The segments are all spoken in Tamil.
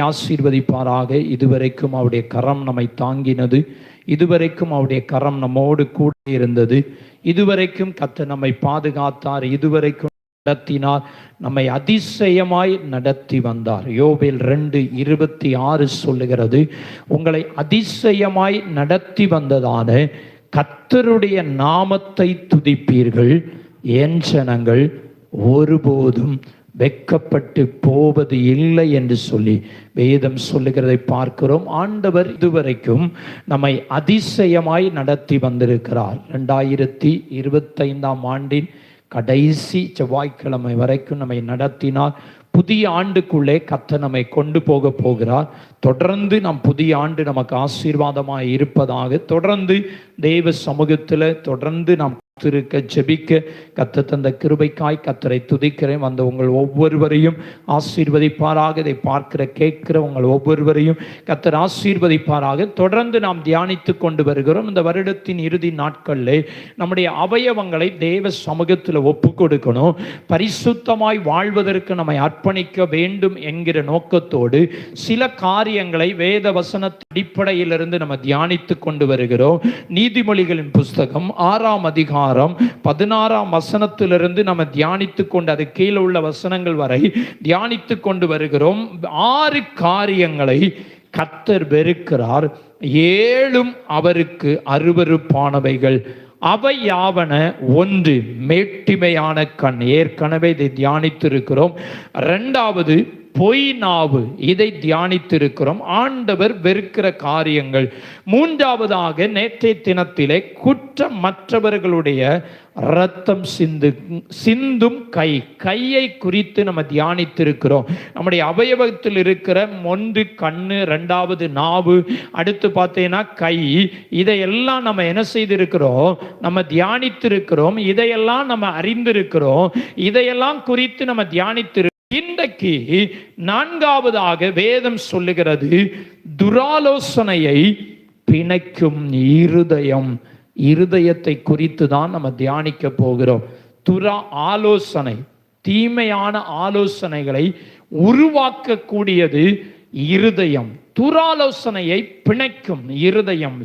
ஆசீர்வதிப்பாராக. இதுவரைக்கும் அவருடைய கரம் நம்மை தாங்கினது. இதுவரைக்கும் அவருடைய கரம் நம்மோடு கூட இருந்தது. இதுவரைக்கும் கத்த நம்மை பாதுகாத்தார். இதுவரைக்கும் நடத்தினார். நம்மை அதிசயமாய் நடத்தி வந்தார். யோபேல் ரெண்டு இருபத்தி ஆறு சொல்லுகிறது. உங்களை அதிசயமாய் நடத்தி வந்ததான கத்தருடைய நாமத்தை துதிப்பீர்கள். என் ஜனங்கள் ஒருபோதும் வெக்கப்பட்டு போவது இல்லை என்று சொல்லி வேதம் சொல்லுகிறதை பார்க்கிறோம். ஆண்டவர் இதுவரைக்கும் நம்மை அதிசயமாய் நடத்தி வந்திருக்கிறார். ரெண்டாயிரத்தி இருபத்தைந்தாம் ஆண்டின் கடைசி செவ்வாய்க்கிழமை வரைக்கும் நம்மை நடத்தினார் புதிய ஆண்டுக்குள்ளே கத்த நம்மை கொண்டு போக போகிறார். தொடர்ந்து நம் புதிய ஆண்டு நமக்கு ஆசீர்வாதமாக இருப்பதாக தொடர்ந்து தெய்வ சமூகத்தில் தொடர்ந்து நாம் காத்திருக்க ஜெபிக்க கத்த தந்த கிருபைக்காய் கத்தரை துதிக்கிறேன். வந்த உங்கள் ஒவ்வொருவரையும் ஆசீர்வதிப்பாராக. இதை பார்க்கிற கேட்கிற உங்கள் ஒவ்வொருவரையும் கத்தர் ஆசீர்வதிப்பாராக. தொடர்ந்து நாம் தியானித்து கொண்டு வருகிறோம். இந்த வருடத்தின் இறுதி நாட்களில் நம்முடைய அவயவங்களை தேவ சமூகத்தில் ஒப்பு கொடுக்கணும். பரிசுத்தமாய் வாழ்வதற்கு நம்மை அர்ப்பணிக்க வேண்டும் என்கிற நோக்கத்தோடு சில காரியங்களை வேத வசன அடிப்படையிலிருந்து நம்ம தியானித்து கொண்டு வருகிறோம். நீதிமொழிகளின் புஸ்தகம் ஆறாம் அதிகாரம் அதிகாரம் பதினாறாம் வசனத்திலிருந்து நம்ம தியானித்து கொண்டு அது கீழே உள்ள வசனங்கள் வரை தியானித்து கொண்டு வருகிறோம். ஆறு காரியங்களை கத்தர் வெறுக்கிறார். ஏழும் அவருக்கு அருவருப்பானவைகள். அவை யாவன? ஒன்று மேட்டிமையான கண். ஏற்கனவே இதை தியானித்திருக்கிறோம். ரெண்டாவது பொய் நாவு இதை தியானித்திருக்கிறோம். ஆண்டவர் வெறுக்கிற காரியங்கள். மூன்றாவதாக நேற்றைய தினத்திலே குற்றம் மற்றவர்களுடைய ரத்தம் சிந்து சிந்தும் கை. கையை குறித்து நம்ம தியானித்திருக்கிறோம். நம்முடைய அவயவத்தில் இருக்கிற ஒன்று கண்ணு ரெண்டாவது நாவு அடுத்து பார்த்தீங்கன்னா கை. இதையெல்லாம் நம்ம என்ன செய்திருக்கிறோம்? நம்ம தியானித்திருக்கிறோம். இதையெல்லாம் நம்ம அறிந்திருக்கிறோம். இதையெல்லாம் குறித்து நம்ம தியானித்திரு இன்றைக்கு நான்காவதாக வேதம் சொல்லுகிறது துராலோசனையை பிணைக்கும் இருதயம். இருதயத்தை குறித்து தான் நம்ம தியானிக்க போகிறோம். துரா ஆலோசனை தீமையான ஆலோசனைகளை உருவாக்கக்கூடியது இருதயம். துராலோசனையை பிணைக்கும் இருதயம்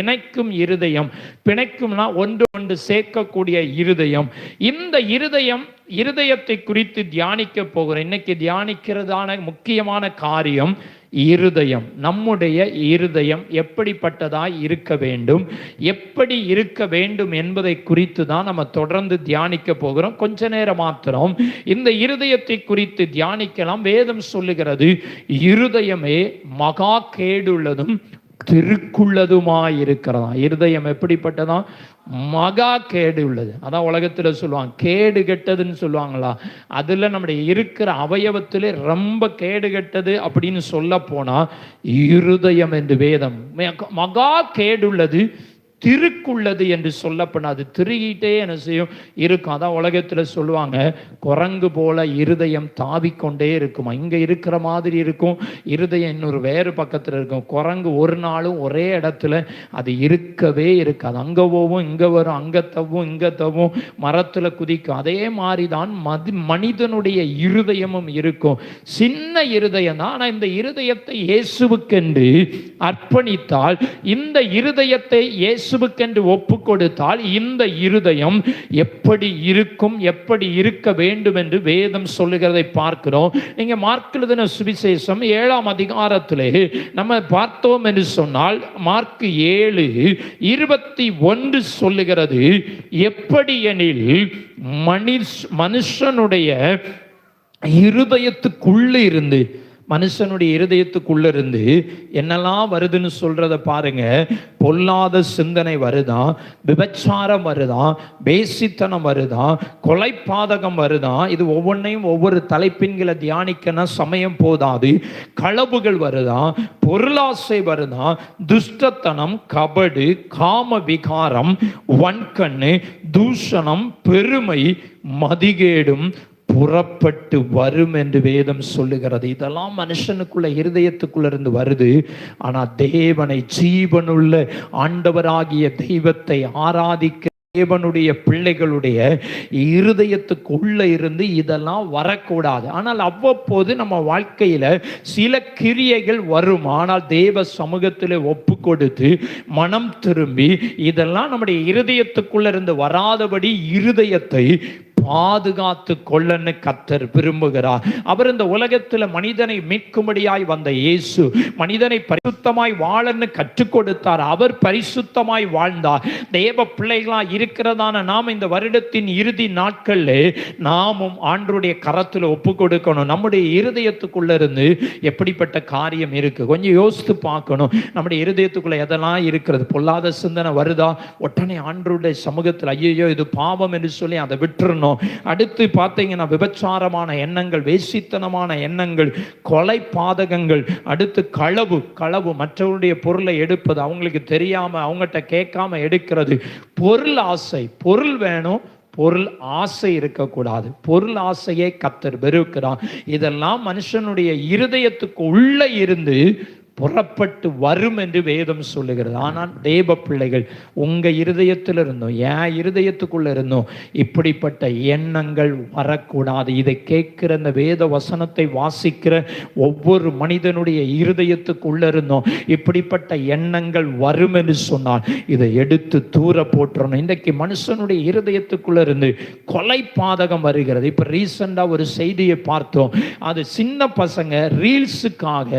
இணைக்கும் இருதயம். பிணைக்கும்னா ஒன்று ஒன்று சேர்க்கக்கூடிய இருதயம். இந்த இருதயம் இருதயத்தை குறித்து தியானிக்க போகிறேன் இன்னைக்கு தியானிக்கிறதான முக்கியமான காரியம் இருதயம் நம்முடைய இருதயம் எப்படிப்பட்டதாய் இருக்க வேண்டும் எப்படி இருக்க வேண்டும் என்பதை குறித்து தான் நம்ம தொடர்ந்து தியானிக்க போகிறோம். கொஞ்ச நேரம் மாத்திரம் இந்த இருதயத்தை குறித்து தியானிக்கலாம். வேதம் சொல்லுகிறது இருதயமே மகா கேடுள்ளதும் திருக்குள்ளதுமாய் இருக்கிறதா இருதயம் எப்படிப்பட்டதான் மகா கேடு உள்ளது. அதான் உலகத்தில் சொல்லுவாங்க. கேடு கெட்டதுன்னு சொல்லுவாங்களா? அதில் நம்முடைய இருக்கிற அவயவத்தில் ரொம்ப கேடு கெட்டது அப்படின்னு சொல்ல போனால் இருதயம் என்று வேதம். மகா கேடுள்ளது திருக்குள்ளது என்று சொல்லப்படும் அது திருகிட்டே என்ன செய்யும்? இருக்கும். அதான் உலகத்தில் சொல்லுவாங்க குரங்கு போல இருதயம் தாவிக்கொண்டே இருக்குமா? இங்கே இருக்கிற மாதிரி இருக்கும். இருதயம் இன்னொரு வேறு பக்கத்தில் இருக்கும். குரங்கு ஒரு நாளும் ஒரே இடத்துல அது இருக்கவே இருக்காது. அங்கே போவும் இங்கே வரும் அங்கே தவும் இங்கே தவும் மரத்தில் குதிக்கும். அதே மாதிரி தான் மதி மனிதனுடைய இருதயமும் இருக்கும். சின்ன இருதயம் தான். ஆனால் இந்த இருதயத்தை இயேசுவுக்கென்று அர்ப்பணித்தால் இந்த இருதயத்தை இயேசு இயேசுவுக்கென்று ஒப்பு கொடுத்தால் இந்த இருதயம் எப்படி இருக்கும் எப்படி இருக்க வேண்டும் என்று வேதம் சொல்லுகிறதை பார்க்கிறோம். நீங்க மார்க் சுவிசேஷம் ஏழாம் அதிகாரத்திலே நம்ம பார்த்தோம் என்று சொன்னால் மார்க் ஏழு இருபத்தி ஒன்று சொல்லுகிறது எப்படி எனில் மனுஷ் மனுஷனுடைய இருதயத்துக்குள்ளே இருந்து மனுஷனுடைய இருதயத்துக்குள்ள இருந்து என்னெல்லாம் வருதுன்னு சொல்றத பாருங்க. பொல்லாத சிந்தனை வருதான் விபச்சாரம் வருதான் பேசித்தனம் வருதான் கொலைப்பாதகம் வருதான் இது ஒவ்வொன்றையும் ஒவ்வொரு தலைப்பின்களை தியானிக்கனா சமயம் போதாது. களவுகள் வருதான் பொருளாசை வருதான் துஷ்டத்தனம் கபடு காம விகாரம் வன்கண்ணு தூஷணம் பெருமை மதிகேடும் புறப்பட்டு வரும் என்று வேதம் சொல்லுகிறது. இதெல்லாம் மனுஷனுக்குள்ள இருதயத்துக்குள்ள இருந்து வருது. ஆனா தேவனை ஜீவனுள்ள ஆண்டவராகிய தெய்வத்தை ஆராதிக்க தேவனுடைய பிள்ளைகளுடைய இருதயத்துக்குள்ள இருந்து இதெல்லாம் வரக்கூடாது. ஆனால் அவ்வப்போது நம்ம வாழ்க்கையில சில கிரியைகள் வரும். ஆனால் தேவ சமூகத்தில் ஒப்பு கொடுத்து மனம் திரும்பி இதெல்லாம் நம்முடைய இருதயத்துக்குள்ள இருந்து வராதபடி இருதயத்தை பாதுகாத்து கொள்ளன்னு கத்தர் விரும்புகிறார். அவர் இந்த உலகத்தில் மனிதனை மீட்கும்படியாய் வந்த இயேசு மனிதனை பரிசுத்தமாய் வாழன்னு கற்றுக் கொடுத்தார். அவர் பரிசுத்தமாய் வாழ்ந்தார். தேவ பிள்ளைகளா இருக்கிறதான நாம் இந்த வருடத்தின் இறுதி நாட்களில் நாமும் ஆண்டருடைய கரத்தில் ஒப்பு கொடுக்கணும். நம்முடைய இருதயத்துக்குள்ள இருந்து எப்படிப்பட்ட காரியம் இருக்கு? கொஞ்சம் யோசித்து பார்க்கணும். நம்முடைய இருதயத்துக்குள்ள எதெல்லாம் இருக்கிறது? பொல்லாத சிந்தனை வருதா? உடனே ஆண்டருடைய சமூகத்தில் ஐயோ இது பாவம் என்று சொல்லி அதை விட்டுறணும். அடுத்து பார்த்தீங்கன்னா விபச்சாரமான எண்ணங்கள் வேசித்தனமான எண்ணங்கள் கொலை பாதகங்கள் அடுத்து களவு களவு மற்றவருடைய பொருளை எடுப்பது அவங்களுக்கு தெரியாமல் அவங்ககிட்ட கேட்காம எடுக்கிறது. பொருள் ஆசை பொருள் வேணும் பொருள் ஆசை இருக்கக்கூடாது. பொருள் ஆசையை கத்தர் வெறுக்கிறான் இதெல்லாம் மனுஷனுடைய இருதயத்துக்கு உள்ளே இருந்து புறப்பட்டு வரும் என்று வேதம் சொல்லுகிறது. ஆனால் தேவ பிள்ளைகள் உங்கள் இருதயத்தில் இருந்தோம் என் இருதயத்துக்குள்ள இருந்தோம் இப்படிப்பட்ட எண்ணங்கள் வரக்கூடாது. இதை கேட்கிற இந்த வேத வசனத்தை வாசிக்கிற ஒவ்வொரு மனிதனுடைய இருதயத்துக்குள்ள இருந்தோம் இப்படிப்பட்ட எண்ணங்கள் வரும் என்று சொன்னால் இதை எடுத்து தூர போட்டுறணும் இன்றைக்கு மனுஷனுடைய இருதயத்துக்குள்ள இருந்து கொலை பாதகம் வருகிறது. இப்போ ரீசெண்டாக ஒரு செய்தியை பார்த்தோம். அது சின்ன பசங்க ரீல்ஸுக்காக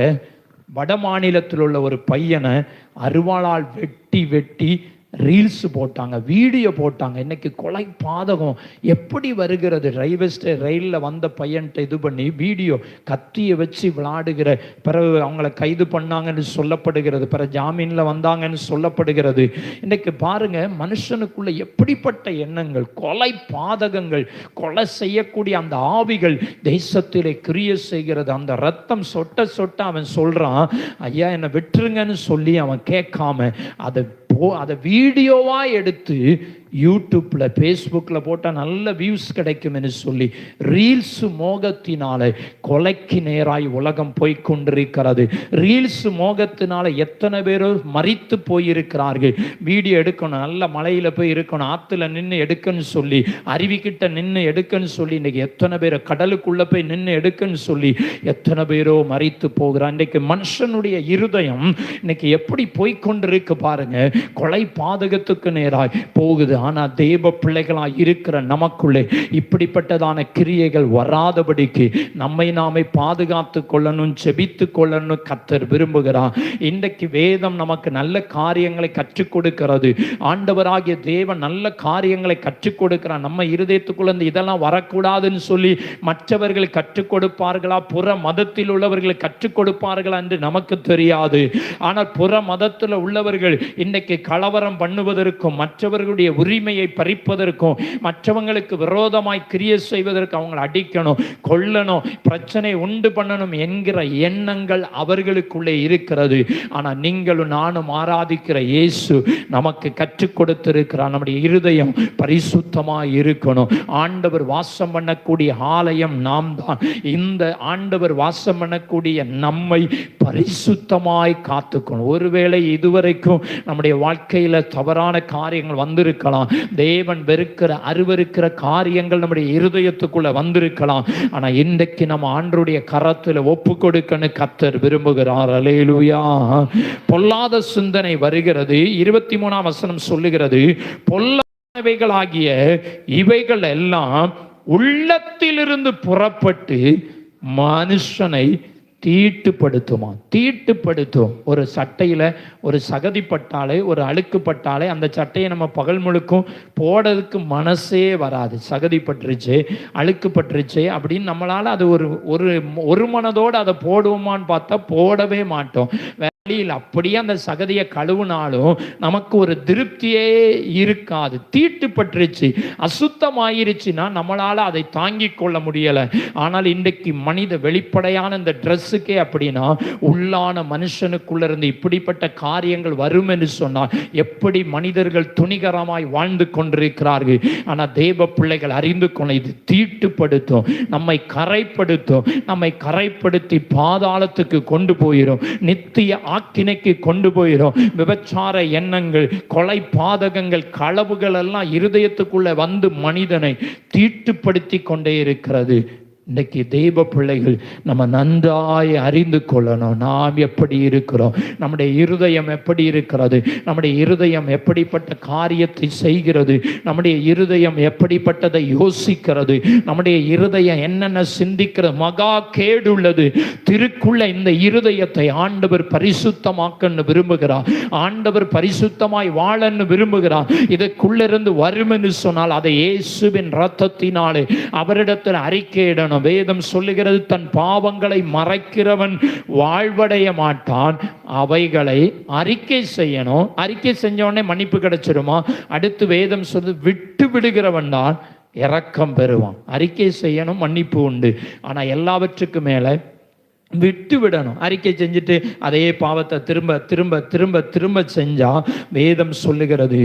வட மாநிலத்தில் உள்ள ஒரு பையனை அருவாளால் வெட்டி வெட்டி ரீல்ஸ் போட்டாங்க வீடியோ போட்டாங்க. இன்னைக்கு கொலை பாதகம் எப்படி வருகிறது? ரயில்வே ஸ்டே ரயிலில் வந்த பையன்ட்ட இது பண்ணி வீடியோ கத்தியை வச்சு விளாடுகிற பிறகு அவங்கள கைது பண்ணாங்கன்னு சொல்லப்படுகிறது பிற ஜாமீனில் வந்தாங்கன்னு சொல்லப்படுகிறது. இன்னைக்கு பாருங்க மனுஷனுக்குள்ள எப்படிப்பட்ட எண்ணங்கள் கொலை பாதகங்கள் கொலை செய்யக்கூடிய அந்த ஆவிகள் தேசத்திலே கிரிய செய்கிறது. அந்த ரத்தம் சொட்ட சொட்ட அவன் சொல்றான் ஐயா என்னை விட்டுருங்கன்னு சொல்லி அவன் கேட்காம அதை அதை வீடியோவா எடுத்து யூடியூப்பில் ஃபேஸ்புக்கில் போட்டால் நல்ல வியூஸ் கிடைக்கும்னு சொல்லி ரீல்ஸ் மோகத்தினால கொலைக்கு நேராய் உலகம் போய்கொண்டிருக்கிறது ரீல்ஸ் மோகத்தினால எத்தனை பேரோ மறித்து போயிருக்கிறார்கள். வீடியோ எடுக்கணும் நல்ல மலையில் போய் இருக்கணும் ஆற்றுல நின்று எடுக்கன்னு சொல்லி அருவிக்கிட்ட நின்று எடுக்கன்னு சொல்லி இன்னைக்கு எத்தனை பேரை கடலுக்குள்ளே போய் நின்று எடுக்கன்னு சொல்லி எத்தனை பேரோ மறித்து போகிறான் இன்றைக்கு மனுஷனுடைய இருதயம் இன்னைக்கு எப்படி போய்கொண்டிருக்கு பாருங்க கொலை பாதகத்துக்கு நேராய் போகுது. ஆனால் தேவ பிள்ளைகளாக இருக்கிற நமக்குள்ளே இப்படிப்பட்டதான கிரியைகள் வராதபடிக்கு நம்மை நாமே பாதுகாத்து கொள்ளணும் செபித்து கொள்ளணும் கத்தர் விரும்புகிறார். இன்றைக்கு வேதம் நமக்கு நல்ல காரியங்களை கற்றுக் கொடுக்கிறது. ஆண்டவராகிய தேவன் நல்ல காரியங்களை கற்றுக் கொடுக்கிறார். நம்ம இருதயத்துக்குள்ள இருந்து இதெல்லாம் வரக்கூடாதுன்னு சொல்லி மற்றவர்கள் கற்றுக் கொடுப்பார்களா? புற மதத்தில் உள்ளவர்கள் கற்றுக் கொடுப்பார்களா என்று நமக்கு தெரியாது. ஆனால் புற மதத்தில் உள்ளவர்கள் இன்னைக்கு கலவரம் பண்ணுவதற்கும் மற்றவர்களுடைய உரிமையை பறிப்பதற்கும் மற்றவங்களுக்கு விரோதமாய் கிரிய செய்வதற்கு அவங்களை அடிக்கணும் கொல்லணும் பிரச்சனை உண்டு பண்ணணும் என்கிற எண்ணங்கள் அவர்களுக்குள்ளே இருக்கிறது. ஆனால் நீங்களும் நானும் ஆராதிக்கிற இயேசு நமக்கு கற்றுக் கொடுத்திருக்கிறார். நம்முடைய இருதயம் பரிசுத்தமாக இருக்கணும். ஆண்டவர் வாசம் பண்ணக்கூடிய ஆலயம் நாம் தான். இந்த ஆண்டவர் வாசம் பண்ணக்கூடிய நம்மை பரிசுத்தமாய் காத்துக்கணும். ஒருவேளை இதுவரைக்கும் நம்முடைய வாழ்க்கையில தவறான காரியங்கள் வந்திருக்கலாம். தேவன் வெறுக்கிற அருவருக்கிற காரியங்கள் நம்முடைய இருதயத்துக்குள்ள வந்திருக்கலாம். ஆனா இன்றைக்கு நம்ம ஆண்டருடைய கரத்துல ஒப்பு கொடுக்கன்னு கத்தர் விரும்புகிறார். அலேலுயா பொல்லாத சிந்தனை வருகிறது. இருபத்தி மூணாம் வசனம் சொல்லுகிறது பொல்லாதவைகளாகிய இவைகள் எல்லாம் உள்ளத்திலிருந்து புறப்பட்டு மனுஷனை தீட்டுப்படுத்துமா? தீட்டுப்படுத்தும். ஒரு சட்டையில் ஒரு சகதிப்பட்டாலே ஒரு அழுக்குப்பட்டாலே அந்த சட்டையை நம்ம பகல் முழுக்கும் போடுறதுக்கு மனசே வராது. சகதிப்பட்டுருச்சு அழுக்குப்பட்டுருச்சு அப்படின்னு நம்மளால் அது ஒரு ஒரு ஒரு மனதோடு அதை போடுவோமான்னு பார்த்தா போடவே மாட்டோம். வழியில் அப்படியே அந்த சகதியை கழுவுனாலும் நமக்கு ஒரு திருப்தியே இருக்காது. தீட்டுப்பட்டுருச்சு அசுத்தமாயிருச்சுன்னா நம்மளால அதை தாங்கிக் கொள்ள முடியலை. ஆனால் இன்றைக்கு மனித வெளிப்படையான இந்த ட்ரெஸ்ஸுக்கே அப்படின்னா உள்ளான மனுஷனுக்குள்ள இருந்து இப்படிப்பட்ட காரியங்கள் வரும் என்று சொன்னால் எப்படி மனிதர்கள் துணிகரமாய் வாழ்ந்து கொண்டிருக்கிறார்கள். ஆனால் தேவ பிள்ளைகள் அறிந்து கொள்ள இது தீட்டுப்படுத்தும் நம்மை கரைப்படுத்தும் நம்மை கரைப்படுத்தி பாதாளத்துக்கு கொண்டு போயிடும் நித்திய ஆக்கினைக்கு கொண்டு போயிடும் விபச்சார எண்ணங்கள் கொலை பாதகங்கள் களவுகள் எல்லாம் இருதயத்துக்குள்ள வந்து மனிதனை தீட்டுப்படுத்தி கொண்டே இருக்கிறது. இன்றைக்கி தெய்வ பிள்ளைகள் நம்ம நன்றாய் அறிந்து கொள்ளணும். நாம் எப்படி இருக்கிறோம்? நம்முடைய இருதயம் எப்படி இருக்கிறது? நம்முடைய இருதயம் எப்படிப்பட்ட காரியத்தை செய்கிறது? நம்முடைய இருதயம் எப்படிப்பட்டதை யோசிக்கிறது? நம்முடைய இருதயம் என்னென்ன சிந்திக்கிறது? மகா கேடுள்ளது. திருக்குள்ள இந்த இருதயத்தை ஆண்டவர் பரிசுத்தமாக்கன்னு விரும்புகிறார். ஆண்டவர் பரிசுத்தமாய் வாழன்னு விரும்புகிறார். இதுக்குள்ளிருந்து வரும் என்று சொன்னால் அதை இயேசுவின் ரத்தத்தினாலே அவரிடத்தில் அறிக்கையிடணும். வேதம் சொல்லுகிறது தன் பாவங்களை மறைக்கிறவன் வாழ்வடைய மாட்டான். அவைகளை அறிக்கை செய்யணும். அறிக்கை செஞ்சவொடனே மன்னிப்பு கிடைச்சிருமா? அடுத்து வேதம் சொல்லு விட்டு விடுகிறவன் தான் இரக்கம் பெறுவான். அறிக்கை செய்யணும் மன்னிப்பு உண்டு. ஆனால் எல்லாவற்றுக்கும் மேலே விட்டு விடணும் அறிக்கை செஞ்சுட்டு அதே பாவத்தை திரும்ப திரும்ப திரும்ப திரும்ப செஞ்சா வேதம் சொல்லுகிறது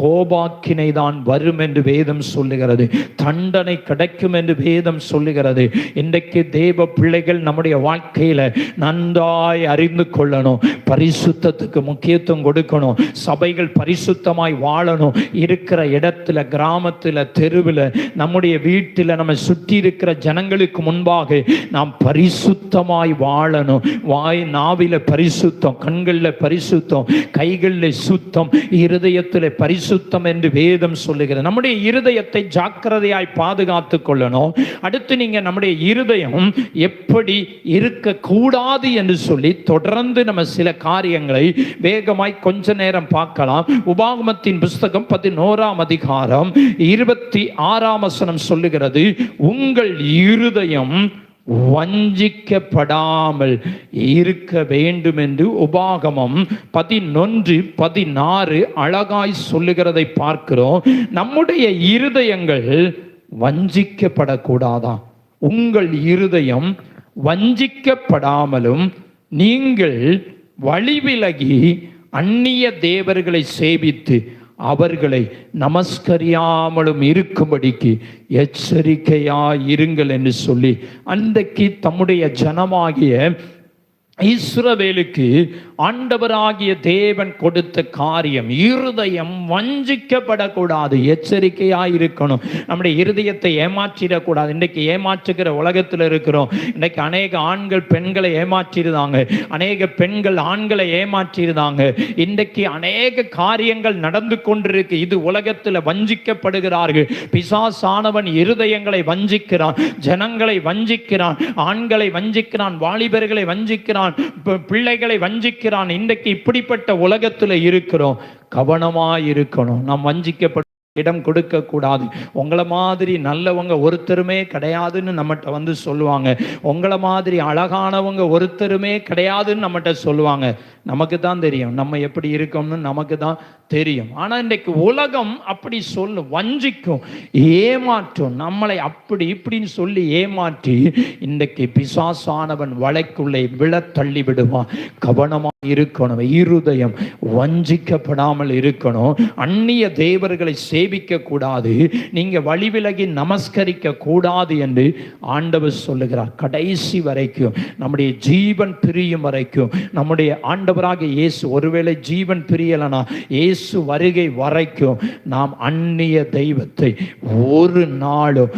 கோபாக்கினை தான் வரும் என்று வேதம் சொல்லுகிறது தண்டனை கிடைக்கும் என்று வேதம் சொல்லுகிறது. இன்றைக்கு தேவ பிள்ளைகள் நம்முடைய வாழ்க்கையில நன்றாய் அறிந்து கொள்ளணும் பரிசுத்தத்துக்கு முக்கியத்துவம் கொடுக்கணும் சபைகள் பரிசுத்தமாய் வாழணும். இருக்கிற இடத்துல கிராமத்துல தெருவில் நம்முடைய வீட்டில் நம்ம சுற்றி இருக்கிற ஜனங்களுக்கு முன்பாக நாம் பரிசுத்தமாய் வாழணும். வாய் நாவில பரிசுத்தம் கண்களில் பரிசுத்தம் கைகளில் சுத்தம் இருதயத்தில் பரிசுத்தம் என்று வேதம் சொல்லுகிறது. நம்முடைய இருதயத்தை ஜாக்கிரதையாய் பாதுகாத்து கொள்ளணும். அடுத்து நீங்க நம்முடைய இருதயம் எப்படி இருக்க கூடாது என்று சொல்லி தொடர்ந்து நம்ம சில காரியங்களை வேகமாய் கொஞ்ச நேரம் பார்க்கலாம். உபாகமத்தின் புஸ்தகம் பதினோராம் அதிகாரம் இருபத்தி ஆறாம் வசனம் சொல்லுகிறது உங்கள் இருதயம் வஞ்சிக்கப்படாமல் இருக்க வேண்டும் என்று உபாகமம் பதினொன்று பதினாறு அழகாய் சொல்லுகிறதை பார்க்கிறோம். நம்முடைய இருதயங்கள் வஞ்சிக்கப்படக்கூடாதா? உங்கள் இருதயம் வஞ்சிக்கப்படாமலும் நீங்கள் வழிவிலகி அந்நிய தேவர்களை சேவித்து அவர்களை நமஸ்கரியாமலும் இருக்கும்படிக்கு எச்சரிக்கையாய் இருங்கள் என்று சொல்லி அன்றைக்கு தம்முடைய ஜனமாகிய இஸ்ரவேலுக்கு ஆண்டவராகிய தேவன் கொடுத்த காரியம் இருதயம் வஞ்சிக்கப்படக்கூடாது எச்சரிக்கையாக இருக்கணும் நம்முடைய இருதயத்தை ஏமாற்றிடக்கூடாது. இன்றைக்கு ஏமாற்றுகிற உலகத்தில் இருக்கிறோம். இன்னைக்கு அநேக ஆண்கள் பெண்களை ஏமாற்றிருந்தாங்க. அநேக பெண்கள் ஆண்களை ஏமாற்றிருந்தாங்க. இன்றைக்கு அநேக காரியங்கள் நடந்து கொண்டிருக்கு. இது உலகத்தில் வஞ்சிக்கப்படுகிறார்கள். பிசாசானவன் இருதயங்களை வஞ்சிக்கிறான் ஜனங்களை வஞ்சிக்கிறான் ஆண்களை வஞ்சிக்கிறான் வாலிபர்களை வஞ்சிக்கிறான். வஞ்சிக்கிறான் பிள்ளைகளை வஞ்சிக்கிறான். இன்றைக்கு இப்படிப்பட்ட உலகத்தில் இருக்கிறோம். கவனமா இருக்கணும். நாம் வஞ்சிக்கப்பட்ட இடம் கொடுக்க கூடாது உங்களை மாதிரி நல்லவங்க ஒருத்தருமே கிடையாதுன்னு நம்மகிட்ட வந்து சொல்லுவாங்க. உங்களை மாதிரி அழகானவங்க ஒருத்தருமே கிடையாதுன்னு நம்மகிட்ட சொல்லுவாங்க. நமக்கு தான் தெரியும். நம்ம எப்படி இருக்கோம்னு நமக்கு தான் தெரியும். ஆனா இன்றைக்கு உலகம் அப்படி சொல்லும் வஞ்சிக்கும். ஏமாற்றும். நம்மளை அப்படி இப்படின்னு சொல்லி ஏமாற்றி இன்றைக்கு பிசாசானவன் வலைக்குள்ளே விழ தள்ளி விடுவான். கவனமா இருக்கணும். இருதயம் வஞ்சிக்கப்படாமல் இருக்கணும். அந்நிய தேவர்களை சேவிக்க கூடாது நீங்க வழிவிலகி நமஸ்கரிக்க கூடாது என்று ஆண்டவர் சொல்லுகிறார். கடைசி வரைக்கும் நம்முடைய ஜீவன் பிரியும் வரைக்கும் நம்முடைய ஆண்டவராக இயேசு ஒருவேளை ஜீவன் பிரியலனா இயேசு வருகை வரைக்கும் நாம் அந்நிய தெய்வத்தை ஒரு நாளும்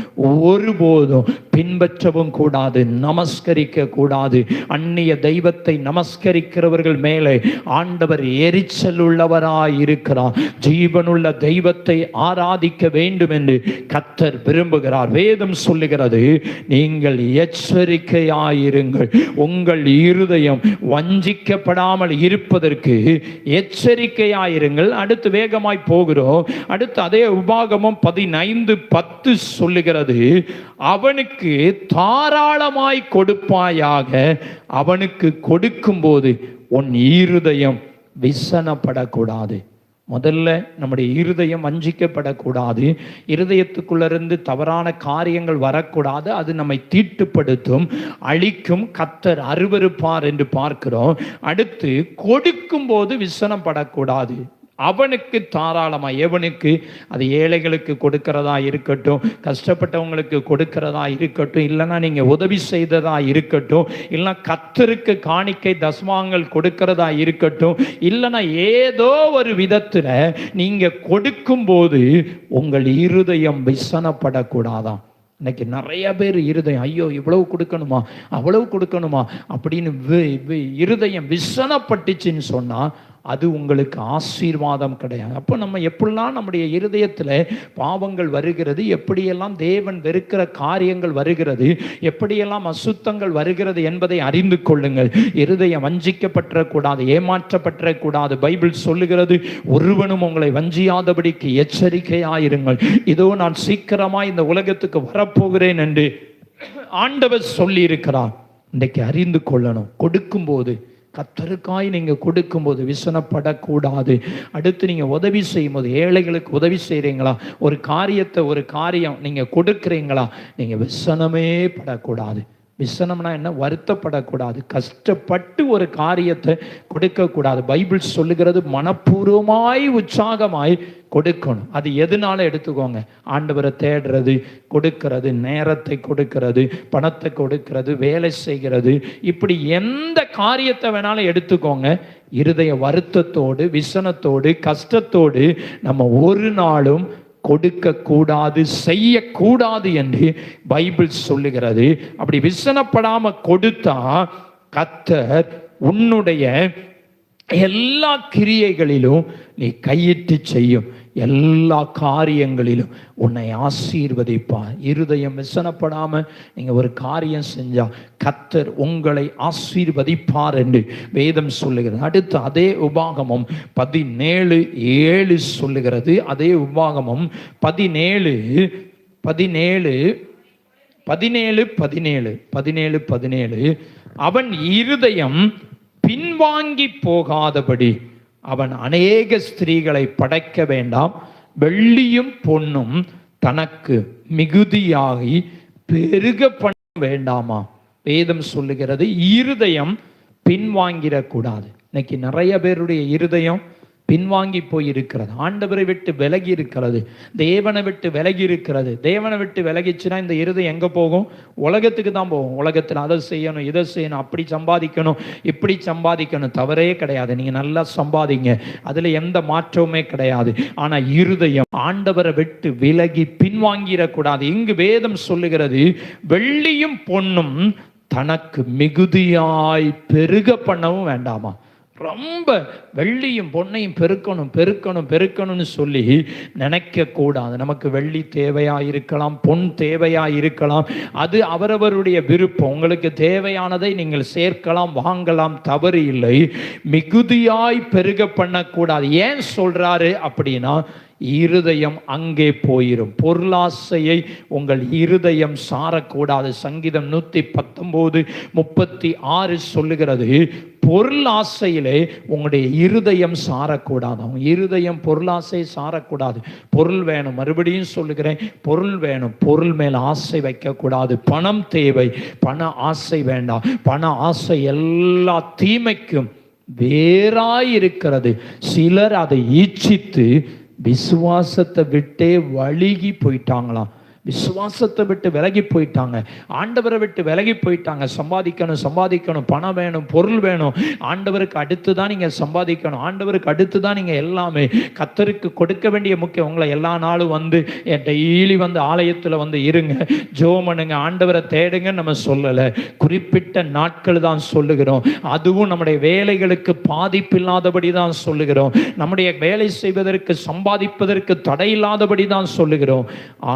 ஒருபோதும் பின்பற்றவும் கூடாது நமஸ்கரிக்க கூடாது அந்நிய தெய்வத்தை நமஸ்கரிக்கிறவர்கள் மேலே ஆண்டவர் எரிச்சல் உள்ளவராய் இருக்கிறார் ஜீவனுள்ள தெய்வத்தை ஆராதிக்க வேண்டும் என்று கத்தர் விரும்புகிறார். வேதம் சொல்லுகிறது நீங்கள் எச்சரிக்கையாயிருங்கள். உங்கள் இருதயம் வஞ்சிக்கப்படாமல் இருப்பதற்கு எச்சரிக்கையாயிருங்கள். அடுத்து வேகமாய் போகிறோம். அடுத்து அதே உபாகமும் பதினைந்து பத்து சொல்லுகிறது அவனுக்கு தாராளமாய் கொடுப்பாயாக. அவனுக்கு கொடுக்கும்போது உன் ஈருதயம் விசனப்படக்கூடாது. முதல்ல நம்முடைய இருதயம் வஞ்சிக்கப்படக்கூடாது. இருதயத்துக்குள்ளிருந்து தவறான காரியங்கள் வரக்கூடாது. அது நம்மை தீட்டுப்படுத்தும் அழிக்கும். கத்தர் அருவருப்பார் என்று பார்க்கிறோம். அடுத்து கொடுக்கும்போது விசனப்படக்கூடாது. அவனுக்கு தாராளமா எவனுக்கு? அது ஏழைகளுக்கு கொடுக்கிறதா இருக்கட்டும் கஷ்டப்பட்டவங்களுக்கு கொடுக்கிறதா இருக்கட்டும் இல்லைன்னா நீங்க உதவி செய்ததா இருக்கட்டும் இல்லைன்னா கத்தருக்கு காணிக்கை தஸ்மாங்கள் கொடுக்கிறதா இருக்கட்டும் இல்லைன்னா ஏதோ ஒரு விதத்துல நீங்க கொடுக்கும்போது உங்கள் இருதயம் விசனப்படக்கூடாதாம் இன்னைக்கு நிறைய பேர் இருதயம் ஐயோ இவ்வளவு கொடுக்கணுமா? அவ்வளவு கொடுக்கணுமா? அப்படின்னு வி- இருதயம் விசனப்பட்டுச்சுன்னு சொன்னா அது உங்களுக்கு ஆசீர்வாதம் கிடையாது. அப்போ நம்ம எப்படிலாம் நம்முடைய இருதயத்தில் பாவங்கள் வருகிறது எப்படியெல்லாம் தேவன் வெறுக்கிற காரியங்கள் வருகிறது எப்படியெல்லாம் அசுத்தங்கள் வருகிறது என்பதை அறிந்து கொள்ளுங்கள். இருதயம் வஞ்சிக்கப்பட்டுறக்கூடாது ஏமாற்றப்பட்டுறக்கூடாது பைபிள் சொல்லுகிறது ஒருவனும் உங்களை வஞ்சியாதபடிக்கு எச்சரிக்கையாயிருங்கள். இதோ நான் சீக்கிரமாக இந்த உலகத்துக்கு வரப்போகிறேன் என்று ஆண்டவர் சொல்லியிருக்கிறார். இன்றைக்கு அறிந்து கொள்ளணும். கொடுக்கும்போது கத்தருக்காய் நீங்கள் கொடுக்கும்போது விசனப்படக்கூடாது. அடுத்து நீங்கள் உதவி செய்யும்போது ஏழைகளுக்கு உதவி செய்கிறீங்களா ஒரு காரியத்தை ஒரு காரியம் நீங்கள் கொடுக்குறீங்களா? நீங்கள் விசனமே படக்கூடாது. விசனம்னா என்ன? வருத்தப்படக்கூடாது. கஷ்டப்பட்டு ஒரு காரியத்தை கொடுக்கக்கூடாது. பைபிள் சொல்லுகிறது மனப்பூர்வமாய் உற்சாகமாய் கொடுக்கணும். அது எதுனால எடுத்துக்கோங்க? ஆண்டவரை தேடுறது கொடுக்கிறது நேரத்தை கொடுக்கிறது பணத்தை கொடுக்கிறது வேலை செய்கிறது. இப்படி எந்த காரியத்தை வேணாலும் எடுத்துக்கோங்க. இருதய வருத்தத்தோடு விசனத்தோடு கஷ்டத்தோடு நம்ம ஒரு நாளும் கொடுக்க கூடாது செய்யக்கூடாது என்று பைபிள் சொல்லுகிறது. அப்படி விசனப்படாம கொடுத்தா கத்தர் உன்னுடைய எல்லா கிரியைகளிலும் நீ கையிட்டு செய்யும். எல்லா காரியங்களிலும் உன்னை ஆசீர்வதிப்பார் இருதயம் விசனப்படாம நீங்க ஒரு காரியம் செஞ்சா கத்தர் உங்களை ஆசீர்வதிப்பார் என்று வேதம் சொல்லுகிறது. அடுத்து அதே உபாகமம் பதினேழு ஏழு சொல்லுகிறது. அதே உபாகமம் பதினேழு பதினேழு பதினேழு பதினேழு பதினேழு பதினேழு. அவன் இருதயம் பின்வாங்கி போகாதபடி அவன் அநேக ஸ்திரீகளை படைக்க வேண்டாம். வெள்ளியும் பொன்னும் தனக்கு மிகுதியாகி பெருக பண்ண வேண்டாமா? வேதம் சொல்லுகிறது இருதயம் பின்வாங்கிடக்கூடாது. இன்னைக்கு நிறைய பேருடைய இருதயம் பின்வாங்கி போய் இருக்கிறது ஆண்டவரை விட்டு விலகி இருக்கிறது. தேவனை விட்டு விலகி இருக்கிறது. தேவனை விட்டு விலகிச்சுன்னா இந்த இருதயம் எங்கே போகும்? உலகத்துக்கு தான் போகும். உலகத்தில் அதை செய்யணும் இதை செய்யணும் அப்படி சம்பாதிக்கணும் இப்படி சம்பாதிக்கணும் தவறே கிடையாது. நீங்கள் நல்லா சம்பாதிங்க. அதில் எந்த மாற்றமுமே கிடையாது. ஆனால் இருதயம் ஆண்டவரை விட்டு விலகி பின்வாங்கிடக்கூடாது. இங்கு வேதம் சொல்லுகிறது வெள்ளியும் பொண்ணும் தனக்கு மிகுதியாய் பெருக பண்ணவும் வேண்டாமா? ரொம்ப வெள்ளியும் பொன்னையும் பெருக்கணும் பெருக்கணும் பெருக்கணும்னு சொல்லி நினைக்கக்கூடாது. நமக்கு வெள்ளி தேவையாக இருக்கலாம் பொன் தேவையாக இருக்கலாம் அது அவரவருடைய விருப்பம். உங்களுக்கு தேவையானதை நீங்கள் சேர்க்கலாம் வாங்கலாம் தவறு இல்லை. மிகுதியாய் பெருக பண்ணக்கூடாது. ஏன் சொல்கிறாரு அப்படின்னா இருதயம் அங்கே போயிடும் பொருளாசையை உங்கள் இருதயம் சாரக்கூடாது. சங்கீதம் நூற்றி பத்தொம்போது முப்பத்தி ஆறு சொல்லுகிறது பொருள் ஆசையிலே உங்களுடைய இருதயம் சாரக்கூடாது. அவங்க இருதயம் பொருளாசை சாரக்கூடாது. பொருள் வேணும் மறுபடியும் சொல்லுகிறேன். பொருள் வேணும் பொருள் மேல் ஆசை வைக்கக்கூடாது. பணம் தேவை பண ஆசை வேண்டாம். பண ஆசை எல்லா தீமைக்கும் வேறாய் இருக்கிறது சிலர் அதை ஈச்சித்து விசுவாசத்தை விட்டே வழுகி போயிட்டாங்களாம். விசுவாசத்தை விட்டு விலகி போயிட்டாங்க. ஆண்டவரை விட்டு விலகி போயிட்டாங்க. சம்பாதிக்கணும் சம்பாதிக்கணும். பணம் வேணும் பொருள் வேணும். ஆண்டவருக்கு அடுத்து தான் நீங்கள் சம்பாதிக்கணும். ஆண்டவருக்கு அடுத்து தான் நீங்கள் எல்லாமே. கத்தருக்கு கொடுக்க வேண்டிய முக்கியம் உங்களை எல்லா நாளும் வந்து டெய்லி வந்து ஆலயத்தில் வந்து இருங்க. ஜோமனுங்க ஆண்டவரை தேடுங்கன்னு நம்ம சொல்லலை. குறிப்பிட்ட நாட்கள் தான் சொல்லுகிறோம். அதுவும் நம்முடைய வேலைகளுக்கு பாதிப்பு இல்லாதபடி தான் சொல்லுகிறோம். நம்முடைய வேலை செய்வதற்கு சம்பாதிப்பதற்கு தடை இல்லாதபடி தான் சொல்லுகிறோம்.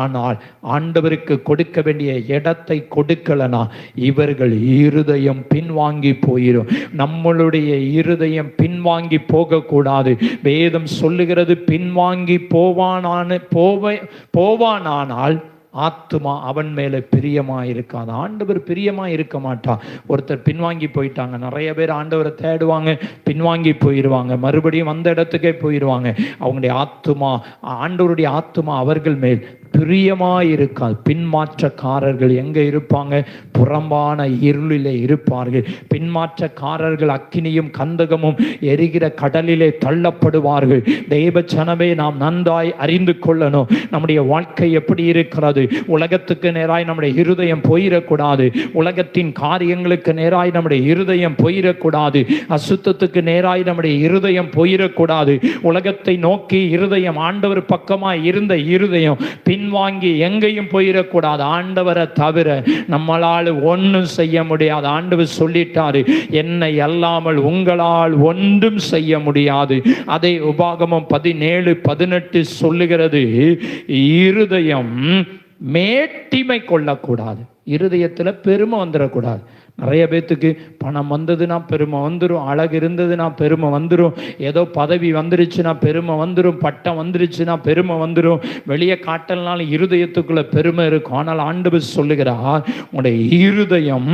ஆனால் ஆண்டவருக்கு கொடுக்க வேண்டிய இடத்தை கொடுக்கலனா இவர்கள் இருதயம் பின்வாங்கி போயிடும் நம்மளுடைய இருதயம் பின்வாங்கி போகக்கூடாது. வேதம் சொல்லுகிறது பின்வாங்கி போவானான போவ போவானானால் ஆத்துமா அவன் மேலே பிரியமா இருக்காது ஆண்டவர் பிரியமா இருக்க மாட்டான் ஒருத்தர் பின்வாங்கி போயிட்டாங்க. நிறைய பேர் ஆண்டவரை தேடுவாங்க பின்வாங்கி போயிடுவாங்க மறுபடியும் அந்த இடத்துக்கே போயிடுவாங்க அவங்களுடைய ஆத்துமா ஆண்டவருடைய ஆத்துமா அவர்கள் மேல் பிரியமாயிருக்காது பின்மாற்றக்காரர்கள் எங்கே இருப்பாங்க? புறம்பான இருளிலே இருப்பார்கள். பின்மாற்றக்காரர்கள் அக்கினியும் கந்தகமும் எரிகிற கடலிலே தள்ளப்படுவார்கள். தெய்வ சனமே நாம் நன்றாய் அறிந்து கொள்ளணும். நம்முடைய வாழ்க்கை எப்படி இருக்கிறது? உலகத்துக்கு நேராய் நம்முடைய இருதயம் போயிடக்கூடாது. உலகத்தின் காரியங்களுக்கு நேராய் நம்முடைய இருதயம் போயிடக்கூடாது. அசுத்தத்துக்கு நேராய் நம்முடைய இருதயம் போயிடக்கூடாது. உலகத்தை நோக்கி இருதயம் ஆண்டவர் பக்கமாய் இருந்த இருதயம் பின் பின்வாங்கி எங்கேயும் போயிடக்கூடாது. ஆண்டவரை தவிர நம்மளால் ஒன்றும் செய்ய முடியாது. ஆண்டவர் சொல்லிட்டாரு என்னை அல்லாமல் உங்களால் ஒன்றும் செய்ய முடியாது. அதை உபாகமம் பதினேழு பதினெட்டு சொல்லுகிறது இருதயம் மேட்டிமை கொள்ளக்கூடாது. இருதயத்தில் பெருமை வந்துடக்கூடாது. நிறைய பேத்துக்கு பணம் வந்ததுன்னா பெருமை வந்துடும் அழகு இருந்ததுன்னா பெருமை வந்துடும் ஏதோ பதவி வந்துருச்சுன்னா பெருமை வந்துடும் பட்டம் வந்துருச்சுன்னா பெருமை வந்துடும் வெளியே காட்டலனாலும் இருதயத்துக்குள்ள பெருமை இருக்கும். ஆனால் ஆண்டவர் சொல்லுகிறார் உங்களுடைய இருதயம்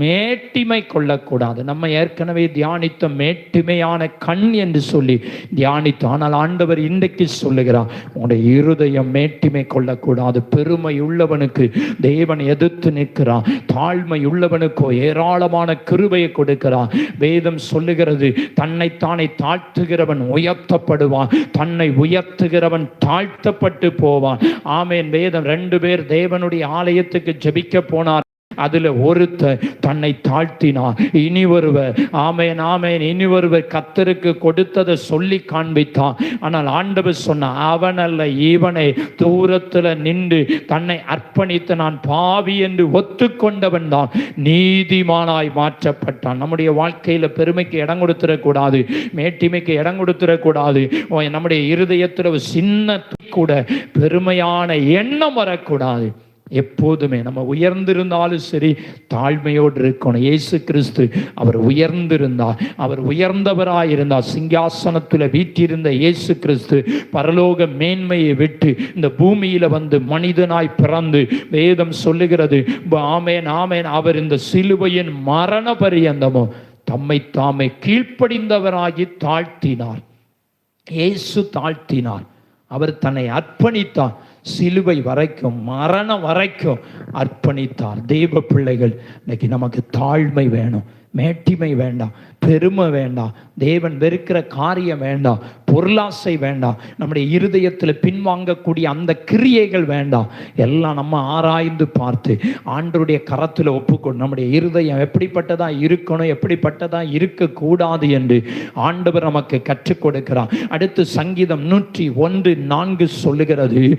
மேட்டிமை கொள்ளக்கூடாது. நம்ம ஏற்கனவே தியானித்த மேட்டிமையான கண் என்று சொல்லி தியானித்து ஆனால் ஆண்டவர் இன்றைக்கு சொல்லுகிறார் உங்களுடைய இருதயம் மேட்டிமை கொள்ளக்கூடாது. பெருமை உள்ளவனுக்கு தேவன் எதிர்த்து நிற்கிறான் தாழ்மை உள்ளவனுக்கோ ஏராளமான கிருபையை கொடுக்கிறான் வேதம் சொல்லுகிறது தன்னைத்தானே தாழ்த்துகிறவன் உயர்த்தப்படுவான் தன்னை உயர்த்துகிறவன் தாழ்த்தப்பட்டு போவான் ஆமேன். வேதம் ரெண்டு பேர் தேவனுடைய ஆலயத்துக்கு ஜபிக்க போனார். அதுல ஒருத்தர் தன்னை தாழ்த்தினார் இனி ஒருவர் ஆமேன் ஆமேன். இனி ஒருவர் கத்தருக்கு கொடுத்ததை சொல்லி காண்பித்தான். ஆனால் ஆண்டவர் சொன்ன அவன் அல்ல இவனை தூரத்துல நின்று தன்னை அர்ப்பணித்து நான் பாவி என்று ஒத்துக்கொண்டவன் தான். நீதிமானாய் மாற்றப்பட்டான். நம்முடைய வாழ்க்கையில பெருமைக்கு இடம் கொடுத்துடக்கூடாது மேட்டிமைக்கு இடம் கொடுத்துடக்கூடாது. நம்முடைய இருதயத்தில் ஒரு சின்ன கூட பெருமையான எண்ணம் வரக்கூடாது. எப்போதுமே நம்ம உயர்ந்திருந்தாலும் சரி தாழ்மையோடு இருக்கணும். இயேசு கிறிஸ்து அவர் உயர்ந்திருந்தார். அவர் உயர்ந்தவராக இருந்தார் சிங்காசனத்தில் வீட்டிருந்த இயேசு கிறிஸ்து பரலோக மேன்மையை விட்டு இந்த பூமியில வந்து மனிதனாய் பிறந்து வேதம் சொல்லுகிறது ஆமேன் ஆமேன். அவர் இந்த சிலுவையின் மரண பரியந்தமோ தம்மை தாமே கீழ்ப்படிந்தவராகி தாழ்த்தினார். இயேசு தாழ்த்தினார். அவர் தன்னை அர்ப்பணித்தார். சிலுவை வரைக்கும் மரணம் வரைக்கும் அர்ப்பணித்தார். தெய்வ பிள்ளைகள் இன்னைக்கு நமக்கு தாழ்மை வேணும். மேட்டிமை வேண்டாம் பெருமை வேண்டாம் தேவன் வெறுக்கிற காரியம் வேண்டாம் பொருளாசை வேண்டாம் நம்முடைய இருதயத்தில் பின்வாங்கக்கூடிய அந்த கிரியைகள் வேண்டாம். எல்லாம் நம்ம ஆராய்ந்து பார்த்து ஆண்டருடைய கரத்தில் ஒப்புக்கொண்டு நம்முடைய இருதயம் எப்படிப்பட்டதாக இருக்கணும் எப்படிப்பட்டதாக இருக்கக்கூடாது என்று ஆண்டவர் நமக்கு கற்றுக் கொடுக்கிறார். அடுத்து சங்கீதம் நூற்றி ஒன்று நான்கு சொல்லுகிறது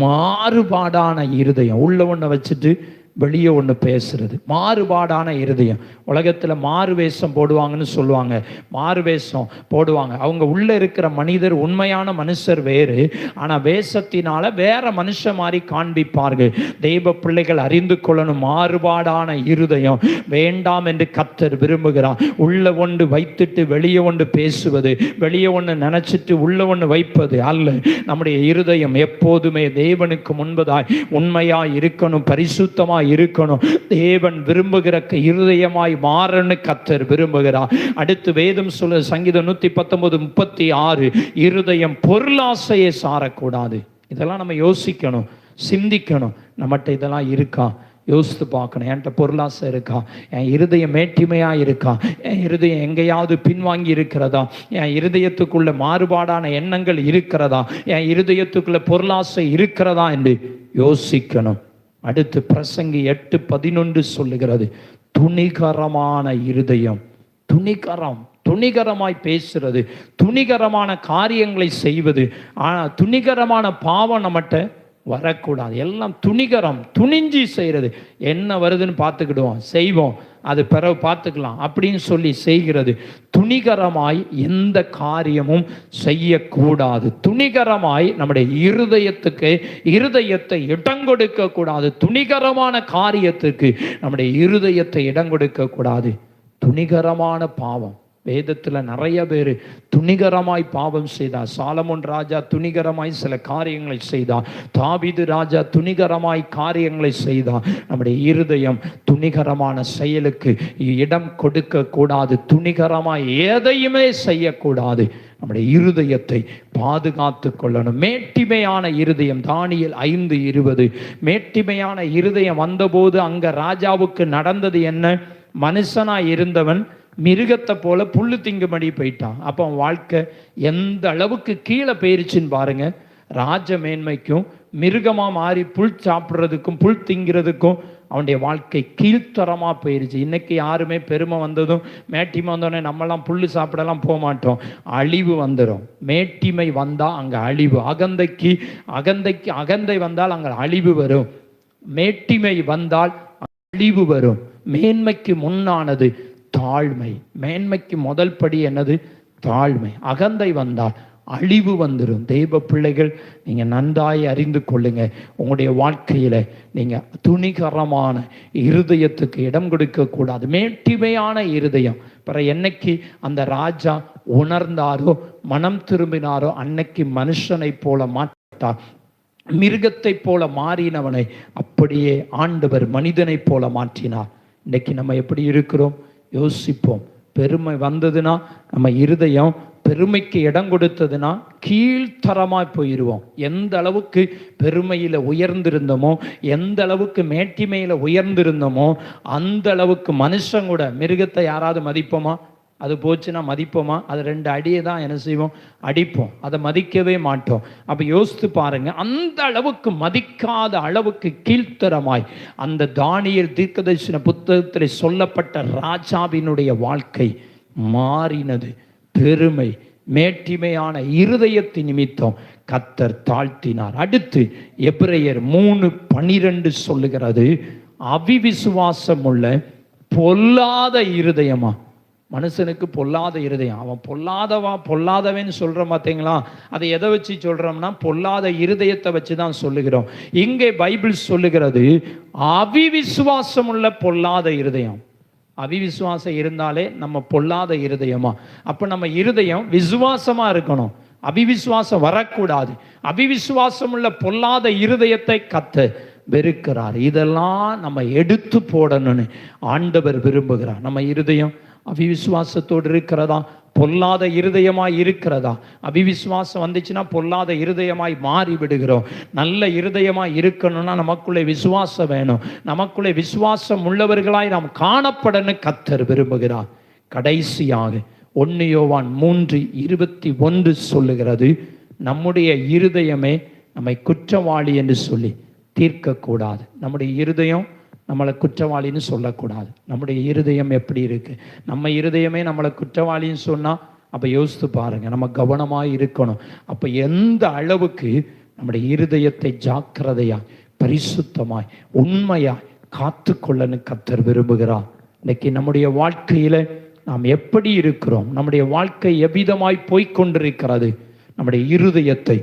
மாறுபாடான இருதயம். உள்ள ஒன்றை வச்சுட்டு வெளியே ஒன்று பேசுறது. மாறுபாடான இருதயம். உலகத்தில் மாறு வேஷம் போடுவாங்கன்னு சொல்லுவாங்க. மாறு வேஷம் போடுவாங்க. அவங்க உள்ளே இருக்கிற மனிதர் உண்மையான மனுஷர் வேறு. ஆனால் வேஷத்தினால வேற மனுஷ மாதிரி காண்பிப்பார்கள். தெய்வ பிள்ளைகள் அறிந்து கொள்ளணும் மாறுபாடான இருதயம். வேண்டாம் என்று கத்தர் விரும்புகிறார். உள்ள ஒன்று வைத்துட்டு வெளியே ஒன்று பேசுவது. வெளியே ஒன்று நினச்சிட்டு உள்ள ஒன்று வைப்பது அல்ல. நம்முடைய இருதயம் எப்போதுமே தேவனுக்கு முன்பதாய் உண்மையாக இருக்கணும் பரிசுத்தமாக இருக்கணும். தேவன் விரும்புகிற இருதயமாய் மாறன்னு கத்தர் விரும்புகிறார். அடுத்து வேதம் சொல்ல சங்கீதம் நூத்தி பத்தொன்பது முப்பத்தி ஆறு இருதயம் பொருளாசையை சாரக்கூடாது. இதெல்லாம் நம்ம யோசிக்கணும் சிந்திக்கணும். நம்மகிட்ட இதெல்லாம் இருக்கா? யோசித்து பார்க்கணும். என்கிட்ட பொருளாசை இருக்கா? என் இருதயம் மேட்டிமையாக இருக்கா? என் இருதயம் எங்கேயாவது பின்வாங்கி இருக்கிறதா? என் இருதயத்துக்குள்ள மாறுபாடான எண்ணங்கள் இருக்கிறதா? என் இருதயத்துக்குள்ள பொருளாசை இருக்கிறதா? என்று யோசிக்கணும். அடுத்து பிரசங்கி எட்டு பதினொன்று சொல்லுகிறது. துணிகரமான இருதயம். துணிகரம் துணிகரமாய் பேசுறது. துணிகரமான காரியங்களை செய்வது. ஆனால் துணிகரமான பாவம் நம்மகிட்ட வரக்கூடாது. எல்லாம் துணிகரம் துணிஞ்சி செய்கிறது என்ன வருதுன்னு பார்த்துக்கிடுவோம். செய்வோம். அது பிறகு பார்த்துக்கலாம். அப்படின்னு சொல்லி செய்கிறது. துணிகரமாய் எந்த காரியமும் செய்யக்கூடாது. துணிகரமாய் நம்முடைய இருதயத்துக்கு இருதயத்தை இடம் கொடுக்க கூடாது துணிகரமான காரியத்துக்கு நம்முடைய இருதயத்தை இடம் கொடுக்க கூடாது துணிகரமான பாவம். வேதத்தில் நிறைய பேர் துணிகரமாய் பாவம் செய்தார் சாலமோன் ராஜா துணிகரமாய் சில காரியங்களை செய்தார் தாவீது ராஜா துணிகரமாய் காரியங்களை செய்தார் நம்முடைய இருதயம் துணிகரமான செயலுக்கு இடம் கொடுக்க கூடாது. துணிகரமாய் எதையுமே செய்யக்கூடாது. நம்முடைய இருதயத்தை பாதுகாத்து கொள்ளணும். மேட்டிமையான இருதயம் தானியல் ஐந்து இருபது. மேட்டிமையான இருதயம் வந்தபோது அங்க ராஜாவுக்கு நடந்தது என்ன? மனுஷனாய் இருந்தவன் மிருகத்தை போல புல்லு திங்கும்படி போயிட்டான். அப்போ அவன் வாழ்க்கை எந்த அளவுக்கு கீழே போயிருச்சுன்னு பாருங்க. ராஜ மேன்மைக்கும் மிருகமாக மாறி புல் சாப்பிட்றதுக்கும் புல் திங்கிறதுக்கும் அவனுடைய வாழ்க்கை கீழ்த்தரமாக போயிருச்சு. இன்னைக்கு யாருமே பெருமை வந்ததும் மேட்டிமை வந்தோடனே நம்மலாம் புல் சாப்பிடலாம் போக மாட்டோம். அழிவு வந்துடும் மேட்டிமை வந்தால் அங்கே அழிவு. அகந்தைக்கு அகந்தைக்கு அகந்தை வந்தால் அங்கே அழிவு வரும். மேட்டிமை வந்தால் அழிவு வரும். மேன்மைக்கு முன்னானது தாழ்மை. மேன்மைக்கு முதல் படி என்னது? தாழ்மை. அகந்தை வந்தால் அழிவு வந்துடும் தெய்வ பிள்ளைகள் நீங்கள் நன்றாய் அறிந்து கொள்ளுங்க. உங்களுடைய வாழ்க்கையில நீங்க துணிகரமான இருதயத்துக்கு இடம் கொடுக்கக்கூடாது மேட்டிமையான இருதயம். பிற என்னைக்கு அந்த ராஜா உணர்ந்தாரோ மனம் திரும்பினாரோ அன்னைக்கு மனுஷனை போல மாட்டார். மிருகத்தை போல மாறினவனை அப்படியே ஆண்டவர் மனிதனைப் போல மாற்றினார். இன்னைக்கு நம்ம எப்படி இருக்கிறோம்? யோசிப்போம். பெருமை வந்ததுன்னா நம்ம இருதயம் பெருமைக்கு இடம் கொடுத்ததுன்னா கீழ்த்தரமாக போயிடுவோம் எந்த அளவுக்கு பெருமையில் உயர்ந்திருந்தோமோ எந்த அளவுக்கு மேட்டிமையில் உயர்ந்திருந்தோமோ அந்த அளவுக்கு மனுஷன் கூட மிருகத்தை யாராவது மதிப்போமா? அது போச்சுன்னா மதிப்போமா? அது ரெண்டு அடியை தான் என்ன செய்வோம்? அடிப்போம். அதை மதிக்கவே மாட்டோம். அப்போ யோசித்து பாருங்க அந்த அளவுக்கு மதிக்காத அளவுக்கு கீழ்த்தரமாய் அந்த தானியல் தீர்க்கதரிசன புத்தகத்தில் சொல்லப்பட்ட ராஜாவினுடைய வாழ்க்கை மாறினது. பெருமை மேட்டிமையான இருதயத்தின் நிமித்தம் கத்தர் தாழ்த்தினார். அடுத்து எப்ரையர் மூணு பனிரெண்டு சொல்லுகிறது அவிவிசுவாசம் உள்ள பொல்லாத இருதயமா? மனுஷனுக்கு பொல்லாத இருதயம். அவன் பொல்லாதவா பொல்லாதவன்னு சொல்கிறோம் பார்த்தீங்களா அதை எதை வச்சு சொல்கிறோம்னா பொல்லாத இருதயத்தை வச்சு தான் சொல்லுகிறோம். இங்கே பைபிள் சொல்லுகிறது அவிவிசுவாசம் உள்ள பொல்லாத இருதயம். அவிவிசுவாசம் இருந்தாலே நம்ம பொல்லாத இருதயமா? அப்போ நம்ம இருதயம் விசுவாசமா இருக்கணும். அபிவிசுவாசம் வரக்கூடாது. அபிவிசுவாசம் உள்ள பொல்லாத இருதயத்தை கத்த வெறுக்கிறார். இதெல்லாம் நம்ம எடுத்து போடணும்னு ஆண்டவர் விரும்புகிறார். நம்ம இருதயம் அவிவிசுவாசத்தோடு இருக்கிறதா? பொல்லாத இருதயமாய் இருக்கிறதா? அபிவிசுவாசம் வந்துச்சுன்னா பொல்லாத இருதயமாய் மாறி விடுகிறோம் நல்ல இருதயமாய் இருக்கணும்னா நமக்குள்ளே விசுவாசம் வேணும். நமக்குள்ளே விசுவாசம் உள்ளவர்களாய் நாம் காணப்படணும் கத்தர் விரும்புகிறார். கடைசியாக ஒன்னு யோவான் மூன்று இருபத்தி ஒன்று சொல்லுகிறது நம்முடைய இருதயமே நம்மை குற்றவாளி என்று சொல்லி தீர்க்கக்கூடாது. நம்முடைய இருதயம் நம்மளை குற்றவாளின்னு சொல்லக்கூடாது. நம்முடைய இருதயம் எப்படி இருக்குது நம்ம இருதயமே நம்மளை குற்றவாளின்னு சொன்னால் அப்போ யோசித்து பாருங்க நம்ம கவனமாக இருக்கணும். அப்போ எந்த அளவுக்கு நம்முடைய இருதயத்தை ஜாக்கிரதையாய் பரிசுத்தமாய் உண்மையாய் காத்து கொள்ளன்னு கத்தர் விரும்புகிறார். இன்னைக்கு நம்முடைய வாழ்க்கையில் நாம் எப்படி இருக்கிறோம்? நம்முடைய வாழ்க்கை எவ்விதமாய் போய்க்கொண்டிருக்கிறது? நம்முடைய இருதயத்தை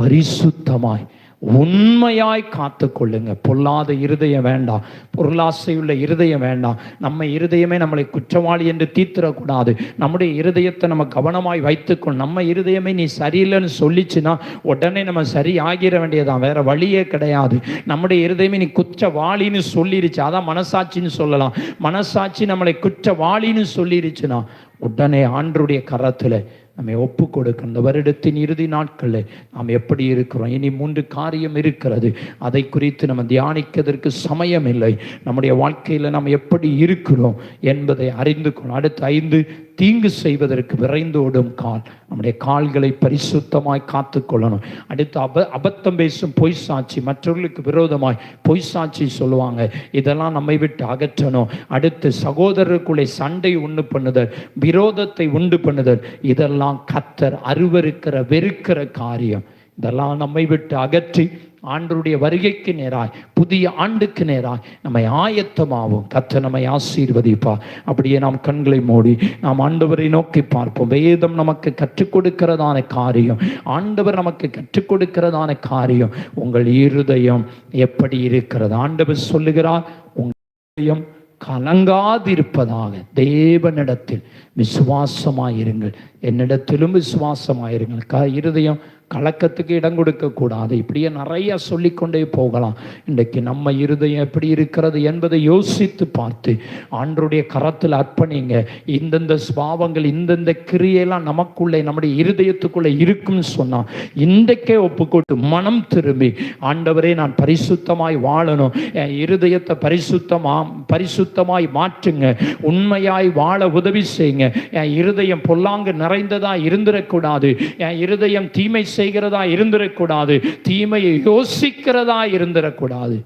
பரிசுத்தமாய் உண்மையாய் காத்து கொள்ளுங்க பொல்லாத இருதயம் வேண்டாம். பொருளாசையுள்ள இருதயம் வேண்டாம். நம்ம இருதயமே நம்மளை குற்றவாளி என்று தீர்த்திடக்கூடாது. நம்முடைய இருதயத்தை நம்ம கவனமாய் வைத்துக்கொள். நம்ம இருதயமே நீ சரியில்லைன்னு சொல்லிச்சுன்னா உடனே நம்ம சரி ஆகிட வேண்டியதான் வேற வழியே கிடையாது. நம்முடைய இருதயமே நீ குற்றவாளின்னு சொல்லிருச்சு. அதான் மனசாட்சின்னு சொல்லலாம். மனசாட்சி நம்மளை குற்றவாளின்னு சொல்லிருச்சுன்னா உடனே ஆண்டருடைய கரத்தில் நம்மை ஒப்பு கொடுக்க இந்த வருடத்தின் இறுதி நாட்களில் நாம் எப்படி இருக்கிறோம்? இனி மூன்று காரியம் இருக்கிறது. அதை குறித்து நம்ம தியானிக்கிறதற்கு சமயம் இல்லை நம்முடைய வாழ்க்கையில் நாம் எப்படி இருக்கிறோம் என்பதை அறிந்து கொள்ளும் அடுத்த ஐந்து தீங்கு செய்வதற்கு விரைந்தோடும் கால். நம்முடைய கால்களை பரிசுத்தமாய் காத்து கொள்ளணும். அடுத்து அப அபத்தம் பேசும் பொய் சாட்சி. மற்றவர்களுக்கு விரோதமாய் பொய் சாட்சி சொல்லுவாங்க. இதெல்லாம் நம்மை விட்டு அகற்றணும். அடுத்து சகோதரருக்குள்ளே சண்டை உண்டு பண்ணுதல் விரோதத்தை உண்டு பண்ணுதல். இதெல்லாம் கத்தர் அருவருக்கிற வெறுக்கிற காரியம். இதெல்லாம் நம்மை விட்டு அகற்றி ஆண்டருடைய வருகைக்கு நேராய் புதிய ஆண்டுக்கு நேராய் நம்மை ஆயத்தமாகும் கத்த நம்மை ஆசீர்வதிப்பா. அப்படியே நாம் கண்களை மூடி நாம் ஆண்டவரை நோக்கி பார்ப்போம். வேதம் நமக்கு கற்றுக் கொடுக்கிறதான காரியம். ஆண்டவர் நமக்கு கற்றுக் கொடுக்கிறதான காரியம். உங்கள் இருதயம் எப்படி இருக்கிறது? ஆண்டவர் சொல்லுகிறார் உங்கள் இருதயம் கலங்காதிருப்பதாக தேவனிடத்தில் விசுவாசமாயிருங்கள். என்னிடத்திலும் விசுவாசமாயிருங்கள். க இருதயம் கலக்கத்துக்கு இடம் கொடுக்கக்கூடாது இப்படியே நிறைய சொல்லிக்கொண்டே போகலாம். இன்றைக்கு நம்ம இருதயம் எப்படி இருக்கிறது என்பதை யோசித்து பார்த்து ஆண்டருடைய கரத்தில் அர்ப்பணிங்க. இந்தந்த சுபாவங்கள் இந்தந்த கிரியெல்லாம் நமக்குள்ளே நம்முடைய இருதயத்துக்குள்ளே இருக்கும்னு சொன்னால் இன்றைக்கே ஒப்புக்கொண்டு மனம் திரும்பி ஆண்டவரே நான் பரிசுத்தமாய் வாழணும். என் இருதயத்தை பரிசுத்தமா பரிசுத்தமாய் மாற்றுங்க. உண்மையாய் வாழ உதவி செய்யுங்க. என் இருதயம் பொல்லாங்கு நிறைந்ததாக இருந்துடக்கூடாது என் இருதயம் தீமை செய்கிறதா இருந்துடக்கூடாது தீமையை யோசிக்கிறதா இருந்துடக்கூடாது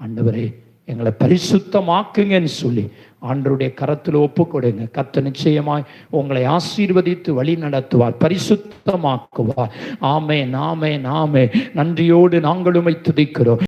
ஆண்டவரே எங்களை பரிசுத்தமாக்குங்கன்னு சொல்லி ஆண்டருடைய கரத்தில் ஒப்பு கொடுங்க கத்த நிச்சயமாய் உங்களை ஆசீர்வதித்து வழி நடத்துவார் பரிசுத்தமாக்குவார். ஆமே நாமே நாமே நன்றியோடு நாங்களுமை துதிக்கிறோம்.